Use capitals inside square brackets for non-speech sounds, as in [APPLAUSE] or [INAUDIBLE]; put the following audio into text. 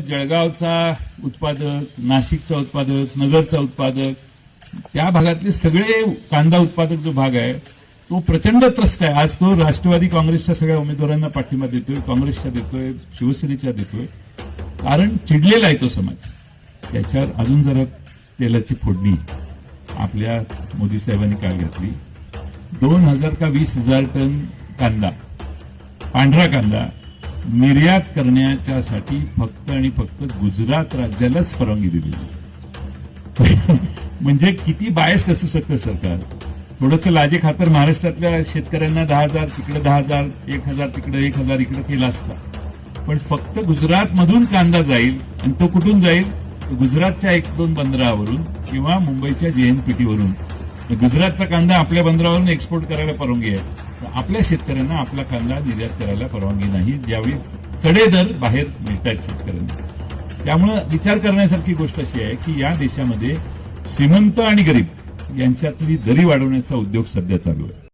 जळगावचा उत्पादक नाशिकचा उत्पादक नगरचा उत्पादक त्या भागातले सगळे कांदा उत्पादक जो भाग आहे तो प्रचंड त्रस्त आहे. आज तो राष्ट्रवादी काँग्रेसच्या सगळ्या उमेदवारांना पाठिंबा देतोय काँग्रेसच्या देतोय शिवसेनेच्या देतोय. कारण चिडलेला आहे तो समाज. त्याच्यावर अजून जरा तेलाची फोडणी आपल्या मोदी साहेबांनी काल घातली. दोन हजार का वीस हजार टन कांदा पांढरा कांदा निर्यात करण्याच्यासाठी फक्त आणि फक्त गुजरात राज्यालाच परवानगी दिलेली [LAUGHS] म्हणजे किती बायस्ट असू शकतं सरकार? थोडंसं लाजे खातर महाराष्ट्रातल्या शेतकऱ्यांना दहा हजार तिकडे दहा हजार एक हजार तिकडे एक हजार इकडे केला असता. पण फक्त गुजरातमधून कांदा जाईल आणि तो कुठून जाईल? गुजरातच्या एक दोन बंदरावरून किंवा मुंबईच्या जेएनपीटीवरून गुजरातचा कांदा आपल्या बंदरावरून एक्सपोर्ट करायला परवानगी आहे. आपल्या शेतकऱ्यांना आपला कांदा निर्यात करायला परवानगी नाही. ज्यावेळी चढे दर बाहेर मिळतात शेतकऱ्यांना. त्यामुळं विचार करण्यासारखी गोष्ट अशी आहे की या देशामध्ये श्रीमंत आणि गरीब यांच्यातली दरी वाढवण्याचा उद्योग सध्या चालू आहे.